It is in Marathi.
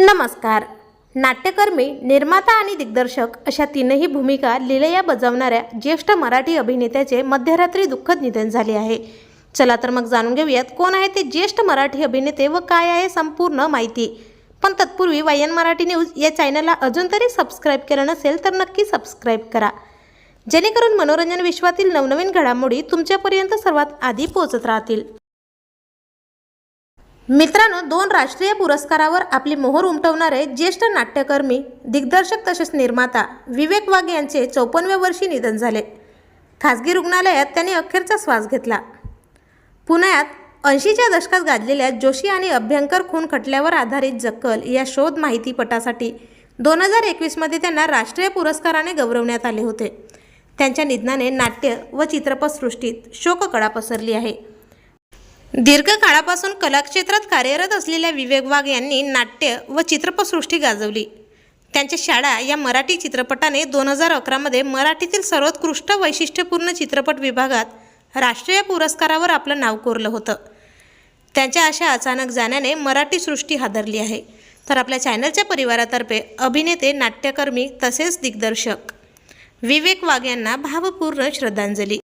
नमस्कार. नाट्यकर्मी निर्माता आणि दिग्दर्शक अशा तीनही भूमिका लिलया बजावणाऱ्या ज्येष्ठ मराठी अभिनेत्याचे मध्यरात्री दुःखद निधन झाले आहे. चला तर मग जाणून घेऊयात कोण आहे ते ज्येष्ठ मराठी अभिनेते व काय आहे संपूर्ण माहिती. पण तत्पूर्वी वायन मराठी न्यूज या चॅनलला अजून तरी सबस्क्राईब केलं नसेल तर नक्की सबस्क्राईब करा. जेणेकरून मनोरंजन विश्वातील नवनवीन घडामोडी तुमच्यापर्यंत सर्वात आधी पोहोचत राहतील. मित्रांनो दोन राष्ट्रीय पुरस्कारावर आपली मोहर उमटवणारे ज्येष्ठ नाट्यकर्मी दिग्दर्शक तसेच निर्माता विवेक वाघ यांचे चौपन्नव्या वर्षी निधन झाले. खासगी रुग्णालयात त्यांनी अखेरचा श्वास घेतला. पुण्यात ऐंशीच्या दशकात गाजलेल्या जोशी आणि अभ्यंकर खून खटल्यावर आधारित जक्कल या शोध माहितीपटासाठी दोन हजार एकवीसमध्ये त्यांना राष्ट्रीय पुरस्काराने गौरवण्यात आले होते. त्यांच्या निधनाने नाट्य व चित्रपटसृष्टीत शोककळा पसरली आहे. दीर्घकाळापासून कलाक्षेत्रात कार्यरत असलेल्या विवेक वाघ यांनी नाट्य व चित्रपटसृष्टी गाजवली. त्यांच्या शाळा या मराठी चित्रपटाने दोन हजार अकरामध्ये मराठीतील सर्वोत्कृष्ट वैशिष्ट्यपूर्ण चित्रपट विभागात राष्ट्रीय पुरस्कारावर आपलं नाव कोरलं होतं. त्यांच्या अशा अचानक जाण्याने मराठी सृष्टी हादरली आहे. तर आपल्या चॅनलच्या परिवारातर्फे अभिनेते नाट्यकर्मी तसेच दिग्दर्शक विवेक वाघ यांना भावपूर्ण श्रद्धांजली.